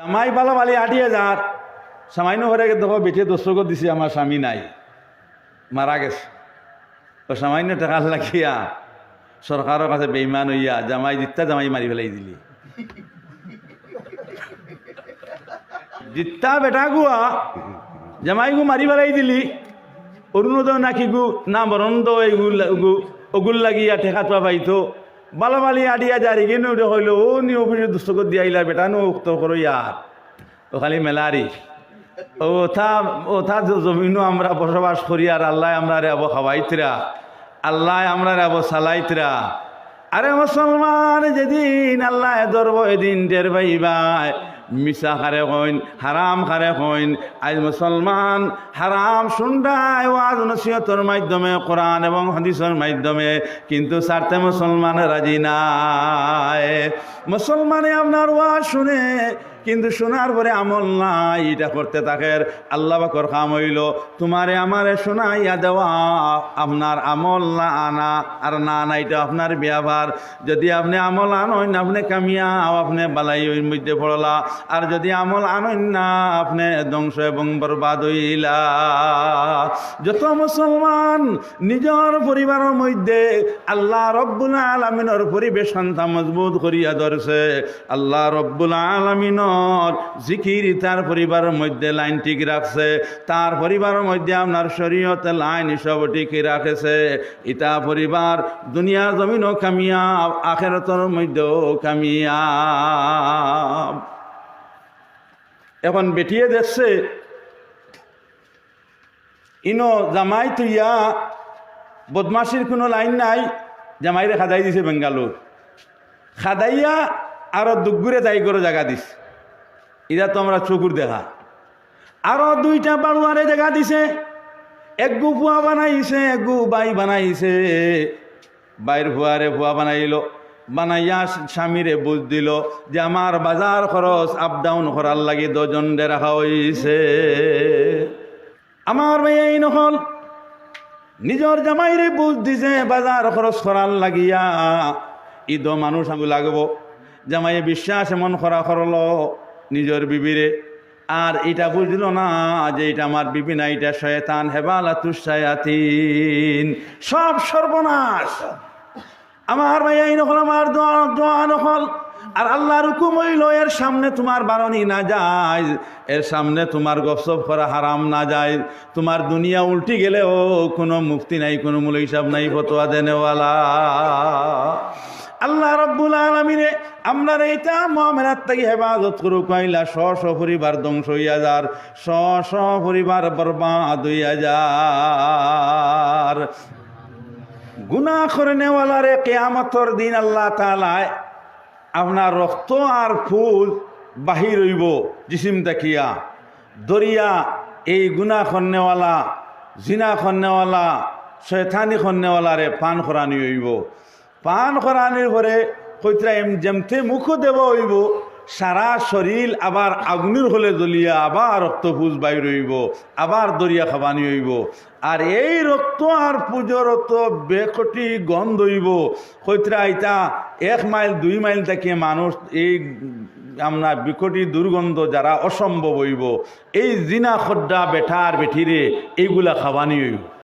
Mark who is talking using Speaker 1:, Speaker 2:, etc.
Speaker 1: জামাই বালা বালি আটিয়ে যার সামান্য ঘরে দেখো বেটে দর্শক দিছে আমার স্বামী নাই। মারা গেছে। তো সামান্য টাকা লাগিয়া। সরকারের কাছে বেইমান হইয়া, জামাই জিত্তা জামাই মারি ফেলাই দিলি। জিত্তা বেটা গুয়া জামাই গু মারি ফেলাই দিলি। অরুণোদয় নাকি গু না বরন্দ এগুল ওগুল লাগিয়া ঠেকা পাইতো। বালাবালি আডিয়া জারি ওটা হইল, ও নি অফিসে দুষ্টকে দিয়া ইলা বেটা, নো উক্ত করো ইয়ার ও খালি মেলারি। ও থা ও থা জমিনও আমরা বসবাস করি আর আল্লাহ আমরা রে আবো খাওয়াইতরা। আল্লাহ আমরা রে আবো সালাইতরা আরে মুসলমান, যেদিন আল্লাহ ধরবো, এদিন টের পাইবাই। মিশা খারে কইন, হারাম খারে কইন। আজ মুসলমান হারাম শুনডায় ওয়াজ নসিহতর মাধ্যমে, কোরআন এবং হাদিসের মাধ্যমে, কিন্তু সারতে মুসলমান রাজি নাই। মুসলমানে আপনার ওয়াজ শুনে কিন্তু শোনার পরে আমল নাই, এটা করতে থাকে আল্লাহ বাকর কাম হইল। তোমারে আমারে শোনাইয়া দেওয়া, আপনার আমল না আনা, আর না না এটা আপনার ব্যবহার। যদি আপনি আমল আনইন, আপনি কামিয়া আপনি বালাই ওই মধ্যে পড়লা। আর যদি আমল আনইন না, আপনি ধ্বংস এবং বরবাদ হইলা। যত মুসলমান নিজের পরিবারের মধ্যে আল্লাহ রব্বুল আলমিনের পরিবেশনটা মজবুত করিয়া ধরছে। আল্লাহ রব্বুল আলমিনর জিকির তার পরিবারের মধ্যে লাইন ঠিক রাখছে। তার পরিবারের মধ্যে আপনার শরীয়তে লাইন সব ঠিক রাখেছে। ইটা পরিবার দুনিয়ার জমিনও কামিয়াব, আখেরতর মধ্যেও কামিয়াব। এখন বেটিয়ে দেখছে ইনো জামাই তুইয়া বদমাসির কোনো লাইন নাই, জামাইরে খাদাই দিছে বেঙ্গালোর। খাদাইয়া আরও দুগুরে তাই করে জায়গা দিস এটা তো আমরা চকুর দেখা। আরও দুইটা বাড়ুয়ারে জায়গা দিছে। এক গু ফুয়া বানাইছে এক গু বাই বানাইছে। বাইর ফুয়ারে ফুয়া বানাইল। বানাইয়া স্বামীরে বুঝ দিল যে আমার বাজার খরচ আপ ডাউন করার লাগে দজন রাখা হইছে। আমার ভাইয়া এই নহল। নিজের জামাইরে বুঝ দিছে, বাজার খরচ করার লাগিয়া। ঈদ মানুষ আমি লাগব। জামাইয়ে বিশ্বাস এমন করা করল নিজের বিবিরে। আর এটা বুঝলো না যে এটা আমার বিবি না, এটা শয়তান হেবালা তুষায়াতিন সব সর্বনাশ। আমার ভাই নকল, আমার দোয়া দোয়া নকল। আর আল্লাহর হুকুম হইল, এর সামনে তোমার বারণি না যায়, এর সামনে তোমার গপসপ করা হারাম না যায়। তোমার দুনিয়া উল্টি গেলেও কোনো মুক্তি নাই, কোনো মূল হিসাব নাই, ফতোয়া দেনেওয়ালা। আল্লাহ রব্বুল আলমিনে আপনার এইটা মহামেরাত থেকে হেফাজত করু কইলা স স পরিবার ধ্বংস হইয়া যার স স পরিবার বরবাদ হইয়া যার। গুনা করে নেওয়ালারে কেয়ামতর দিন আল্লাহ তালায় আপনার রক্ত আর ফুল বাহির হইব, জিসিম তাকিয়া দরিয়া এই গুনা খন্নেওয়ালা জিনা খন্নেওয়ালা শয়থানি খন্নেওয়ালারে পান খরানি হইব। পান খরানির পরে কইতরা এম যেমতে মুখও দেব হইব সারা শরীর আবার আগুনের হলে জ্বলিয়া আবার রক্ত ফুজ বাইর হইব আবার দরিয়া খাবানি হইব। আর এই রক্ত আর পুজোর রক্ত বেকটি গন্ধ হইব। কইতরা ইটা এক মাইল, দুই মাইল থেকে মানুষ এই আমরা বিকটি দুর্গন্ধ যারা অসম্ভব হইব। এই জিনা খড্ডা বেঠার, বেঠিরে এইগুলা খাবানি হইব।